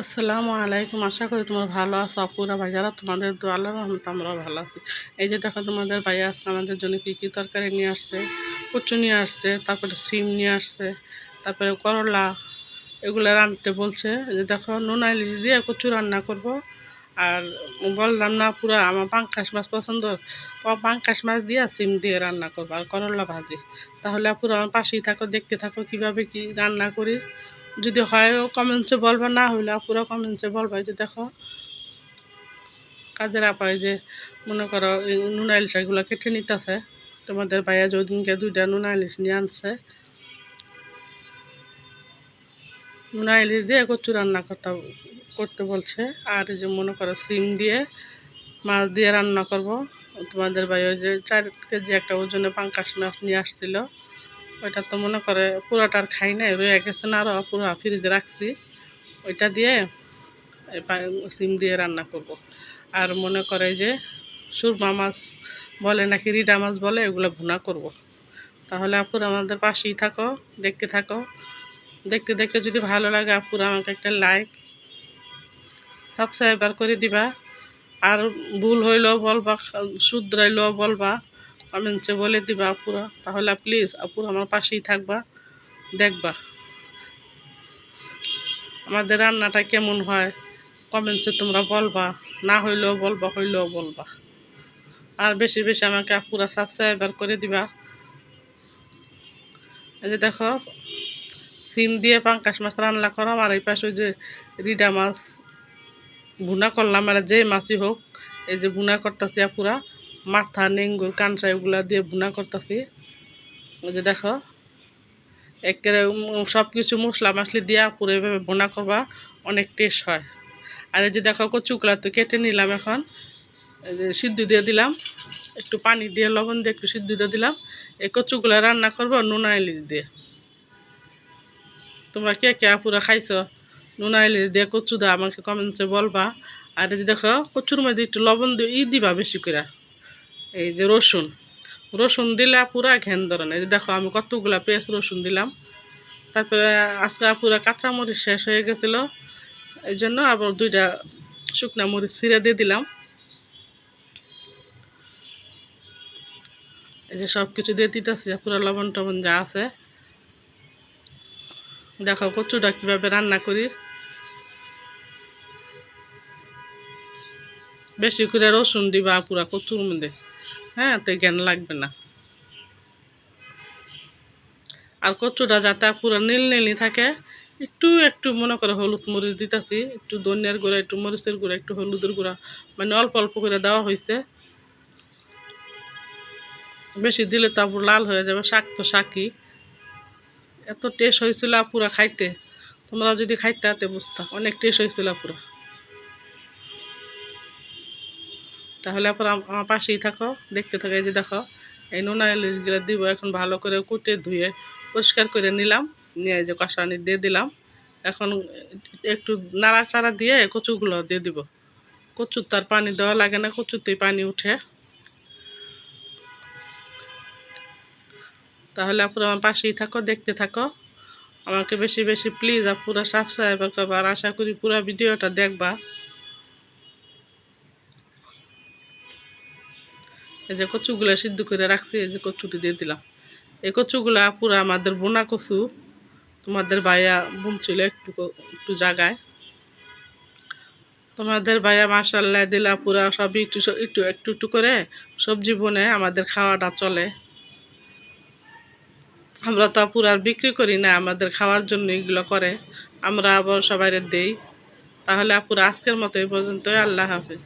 আসসালামু আলাইকুম। আশা করি তোমরা ভালো আছো। আপুরা, ভাইয়ারা, তোমাদের দোয়াল্লা রহমত আমরাও ভালো আছি। এই যে দেখো তোমাদের ভাইয়া আজকে আমাদের জন্য কী কী তরকারি নিয়ে আসছে, কচু নিয়ে আসছে, তারপরে সিম নিয়ে আসছে, তারপরে করলা, এগুলো রাঁধতে বলছে। যে দেখো, নুন ইলিশ দিয়ে কচু রান্না করব। আর বললাম না, পুরো আমার পাঙ্কাশ মাছ পছন্দ। পাঙ্কাশ মাছ দিয়ে সিম দিয়ে রান্না করব আর করলা ভাজি। তাহলে পুরো আমার পাশেই থাকো, দেখতে থাকো কীভাবে কি রান্না করি। যদি হয় কমেন্টসে বলবা, না হইলে পুরো কমেন্টসে বলবা যে দেখো। কাজের আপায় যে মনে করো নুনা ইলিশ এগুলো কেটে নিতেছে। তোমাদের ভাইয়া যদিনকে দুইটা নুনা ইলিশ নিয়ে আনছে। নুনা ইলিশ দিয়ে কচু রান্না করতে করতে বলছে। আর এই যে মনে করো, সিম দিয়ে মাছ দিয়ে রান্না করব। তোমাদের ভাই ওই যে চার কেজি একটা ওজনে পাঙ্কাশ মাছ নিয়ে আসছিল। ওইটা তো মনে করে পুরোটা আর খাই নাই, রয়ে গেছে না আরও পুরো ফ্রিজে রাখছি ওইটা দিয়ে সিম দিয়ে রান্না করব। আর মনে করে যে সুরমা মাছ বলে নাকি রিডা মাছ বলে, এগুলো ভুনা করব। তাহলে আপুর আমাদের পাশেই থাকো, দেখতে থাকো দেখতে দেখতে যদি ভালো লাগে আপুর, আমাকে একটা লাইক সাবস্ক্রাইবার করে দিবা আর ভুল হইলেও বলবা, শুধরাইলেও বলবা কমেন্টসে বলে দিবা, আপুরা, তাহলে প্লিজ আপুরা আমার পাশেই থাকবা, দেখবা। আমাদের রান্নাটা কেমন হয় কমেন্টসে তোমরা বলবা, না হইলেও বলবা হইলেও বলবা। আর বেশি বেশি আমাকে আপুরা সাবস্ক্রাইবার করে দিবা। এই যে দেখো, সিম দিয়ে পাঙ্কাশ মাছ রান্না করো আর এই পাশে যে রিডা মাছ ভুনা করলাম আর যে মাছই হোক, এই যে ভুনা করতেছি পুরা মাথা, নেঙ্গুর কানসা এগুলা দিয়ে ভুনা করতেছি। এই যে দেখো, একেবারে সব কিছু মশলা মাছলি দিয়া পুরো এভাবে বোনা করবা, অনেক টেস্ট হয়। আর এই যে দেখো, কচুগুলা তো কেটে নিলাম এখন। সিদ্ধ দিয়ে দিলাম, একটু পানি দিয়ে, লবণ দিয়ে একটু সিদ্ধ দিয়ে দিলাম। এই কচুগুলা রান্না করব নুনা ইলিশ দিয়ে। তোমরা কে কে পুরো খাইছো? নুনা ইলিশ দিয়ে কচু দা আমাকে কমেন্টসে বলবা। আর এই যে দেখো, কচুর মধ্যে একটু লবণ দিয়ে, ই দিবা বেশি করে এই যে রসুন। রসুন দিলে পুরা ঘেন ধরেন এই যে দেখো, আমি কতগুলা পেঁয়াজ, রসুন দিলাম। তারপরে আজকে পুরো কাঁচামরিচ শেষ হয়ে গেছিল। এই জন্য আবার দুইটা শুকনা মরিচ ছিঁড়ে দিয়ে দিলাম। এই যে সব কিছু দিয়ে দিতেছি পুরো লবণ টবণ যা আছে। দেখো, কচুটা কীভাবে রান্না করি। বেশি করে রসুন দিবা পুরা কচুর মধ্যে। হ্যাঁ তো জ্ঞান লাগবে না। আর কচুটা যাতে পুরো নীল নীলই থাকে, একটু একটু মনে করে হলুদ মরিচ দিতেছি, একটু ধনিয়ার গুঁড়া, একটু মরিচের গুঁড়া, একটু হলুদের গুঁড়া মানে অল্প অল্প করে দেওয়া হয়েছে বেশি দিলে তো আপুর লাল হয়ে যাবে, শাক তো শাকই। এত টেস্ট হয়েছিল পুরা খাইতে। তোমরা যদি খাইতে বুঝতা, অনেক টেস্ট হয়েছিল পুরা তাহলে আপনার আমার পাশেই থাকো, দেখতে থাকো, এই যে দেখো, এই নোনা ইলিশগুলো দিব, এখন ভালো করে কুটে ধুয়ে পরিষ্কার করে নিলাম, নিয়ে এই যে কষানি দিয়ে দিলাম। এখন একটু নাড়াচাড়া দিয়ে কচুগুলো দিয়ে দিব। কচুর তার পানি দেওয়া লাগে না, কচুতেই পানি উঠে। তাহলে আপুরা আমার পাশেই থাকো, দেখতে থাকো। আমাকে বেশি বেশি প্লিজ আপুরা সাবস্ক্রাইবার করবা, আর আশা করি পুরো ভিডিওটা দেখবা। এই যে কচুগুলো সিদ্ধ করে রাখছি, এই যে কচুটি দিয়ে দিলাম। এই কচুগুলা পুরো আমাদের বোনা কচু, তোমাদের ভাইয়া বুনছিল একটু একটু জায়গায় তোমাদের ভাইয়া মার্শাল্লাহ দিলা পুরা সবই একটু একটু একটু একটু করে সবজি বনে আমাদের খাওয়াটা চলে। আমরা তো পুরার বিক্রি করি না, আমাদের খাওয়ার জন্য এগুলো করে। আমরা আবার সবাই দেই। তাহলে আপুরা আজকের মতো এই পর্যন্তই, আল্লাহ হাফিজ।